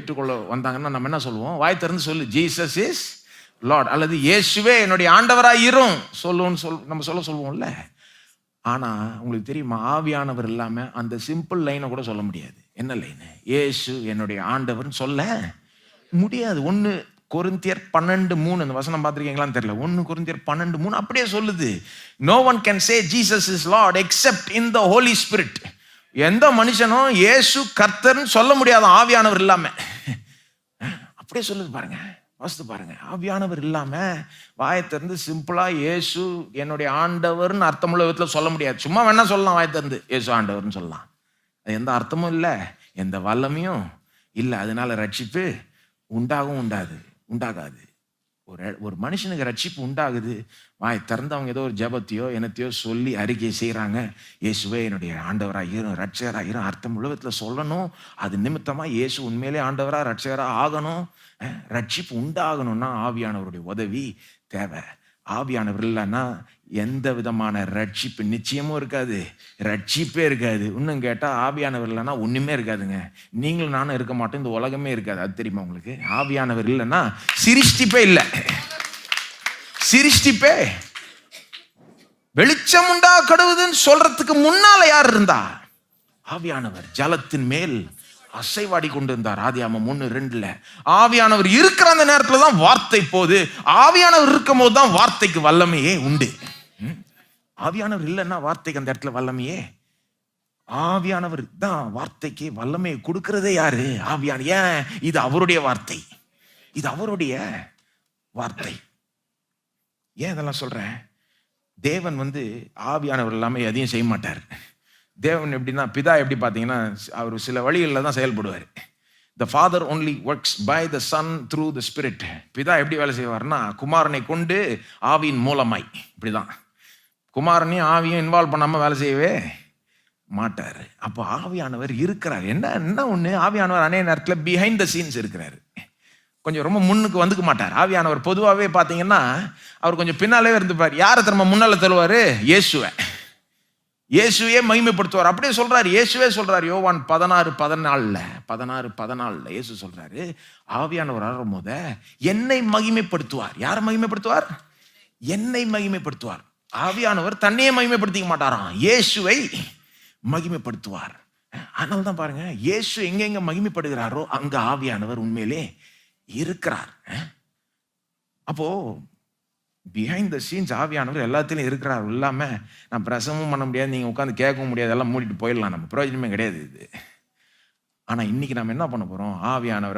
ஏற்றுக்கொள்ள வந்தாங்கன்னா நம்ம என்ன சொல்லுவோம்? வாய் திறந்து சொல்லு. ஜீசஸ் இஸ் லார்ட் அல்லது இயேசுவே என்னுடைய ஆண்டவராக இரும் சொல்லுவோம்னு சொல் நம்ம சொல்ல சொல்லுவோம்ல. ஆனா உங்களுக்கு தெரியுமா? ஆவியானவர் இல்லாம அந்த சிம்பிள் லைனை கூட சொல்ல முடியாது. என்ன லைனு ஏசு என்னுடைய ஆண்டவர்னு சொல்ல முடியாது. ஒன்று கொருந்தியர் பன்னெண்டு மூணு. அந்த வசனம் பார்த்துருக்கீங்களான்னு தெரியல. ஒன்று கொருந்தியர் பன்னெண்டு மூணு அப்படியே சொல்லுது. No one can say Jesus is lord except in the holy spirit எந்த மனுஷனும் ஏசு கர்த்தர்னு சொல்ல முடியாது ஆவியானவர் இல்லாமல் அப்படியே சொல்லுது பாருங்க வாசித்து பாருங்க. ஆவியானவர் இல்லாம வாயை திறந்து சிம்பிளா இயேசு என்னுடைய ஆண்டவர்னு அர்த்தமுள்ள விதத்தில் சொல்ல முடியாது. சும்மா வேணா சொல்லலாம் வாயை திறந்து. இயேசு ஆண்டவர்னு சொல்லலாம். அது எந்த அர்த்தமும் இல்லை எந்த வல்லமையும் இல்லை. அதனால ரட்சிப்பு உண்டாகவும் உண்டாது உண்டாகாது. ஒரு ஒரு மனுஷனுக்கு ரட்சிப்பு உண்டாகுது. வாய் திறந்தவங்க ஏதோ ஒரு ஜெபத்தையோ என்னத்தையோ சொல்லி அறிக்கை செய்கிறாங்க இயேசுவே என்னுடைய ஆண்டவராக இரும் ரட்சகராக இரும் அர்த்தம் உலகத்தில் சொல்லணும். அது நிமித்தமாக இயேசு உண்மையிலே ஆண்டவராக ரட்சகராக ஆகணும். ரட்சிப்பு உண்டாகணும்னா ஆவியானவருடைய உதவி தேவை. ஆவியானவர் இல்லைன்னா எந்த விதமான ரட்சிப்பு நிச்சயமும் இருக்காது. ரட்சிப்பே இருக்காது. இன்னும் கேட்டால் ஆவியானவர் இல்லைன்னா ஒன்றுமே இருக்காதுங்க. நீங்களும் நானும் இருக்க மாட்டோம். இந்த உலகமே இருக்காது. அது தெரியுமா உங்களுக்கு? ஆவியானவர் இல்லைன்னா சிருஷ்டிப்பே இல்லை. சிருஷ்டிப்பே. வெளிச்சம் உண்டா கடுவுதுன்னு சொல்றதுக்கு முன்னால யார் இருந்தா? ஆவியானவர். ஜலத்தின் மேல் அசைவாடி கொண்டு இருந்தார் ஆதியாமம் ஒன்று ரெண்டுல ஆவியானவர் இருக்கிற அந்த நேரத்தில் தான் வார்த்தை போகுது. ஆவியானவர் இருக்கும் போது தான் வார்த்தைக்கு வல்லமையே உண்டு. ம்? ஆவியானவர் இல்லைன்னா வார்த்தைக்கு அந்த இடத்துல வல்லமையே? ஆவியானவர் தான் வார்த்தைக்கு வல்லமையை கொடுக்கறதே யாரு? ஆவியான ஏன்? இது அவருடைய வார்த்தை. இது அவருடைய வார்த்தை. ஏன் இதெல்லாம் சொல்றேன்? தேவன் வந்து ஆவியானவர் எல்லாமே எதையும் செய்ய மாட்டார். தேவன் எப்படின்னா பிதா எப்படி பார்த்தீங்கன்னா அவர் சில வழிகளில் தான் செயல்படுவார். The father only works by the son through the spirit பிதா எப்படி வேலை செய்வார்னா குமாரனை கொண்டு ஆவியின் மூலமாய். இப்படிதான். குமாரனையும் ஆவியும் இன்வால்வ் பண்ணாமல் வேலை செய்யவே மாட்டார். அப்போ ஆவியானவர் இருக்கிறார். என்ன என்ன ஒன்று ஆவியானவர் அநேக நேரத்தில் பிஹைண்ட் த சீன்ஸ் இருக்கிறார். கொஞ்சம் ரொம்ப முன்னுக்கு வந்துக்க மாட்டார். ஆவியானவர் பொதுவாகவே பார்த்தீங்கன்னா அவர் கொஞ்சம் பின்னாலே இருந்துப்பார். யாரை திரும்ப முன்னால் தருவார் இயேசுவை. இயேசுவே மகிமைப்படுத்துவார். அப்படியே சொல்றாரு. இயேசுவே சொல்றாரு. யோவான் பதினாறு பதினாலில் பதினாறு பதினாலில் இயேசு சொல்றாரு ஆவியானவர் வரும் போத என்னை மகிமைப்படுத்துவார். யாரை மகிமைப்படுத்துவார்? என்னை மகிமைப்படுத்துவார். ஆவியானவர் தன்னையே மகிமைப்படுத்திக்க மாட்டாராம். இயேசுவை மகிமைப்படுத்துவார். அதனால தான் பாருங்க இயேசு எங்கெங்க மகிமைப்படுகிறாரோ அங்க ஆவியானவர் உண்மையிலே இருக்கிறார். அப்போ பிஹைண்ட் த சீன்ஸ் ஆவியானவர் எல்லாத்துலையும் இருக்கிறார். இல்லாமல் நான் பிரசவமும் பண்ண முடியாது நீங்கள் உட்காந்து கேட்கவும் முடியாது எல்லாம் மூடிட்டு போயிடலாம். நம்ம பிரயோஜனமே கிடையாது இது. ஆனால் இன்றைக்கி நம்ம என்ன பண்ண போகிறோம் ஆவியானவரை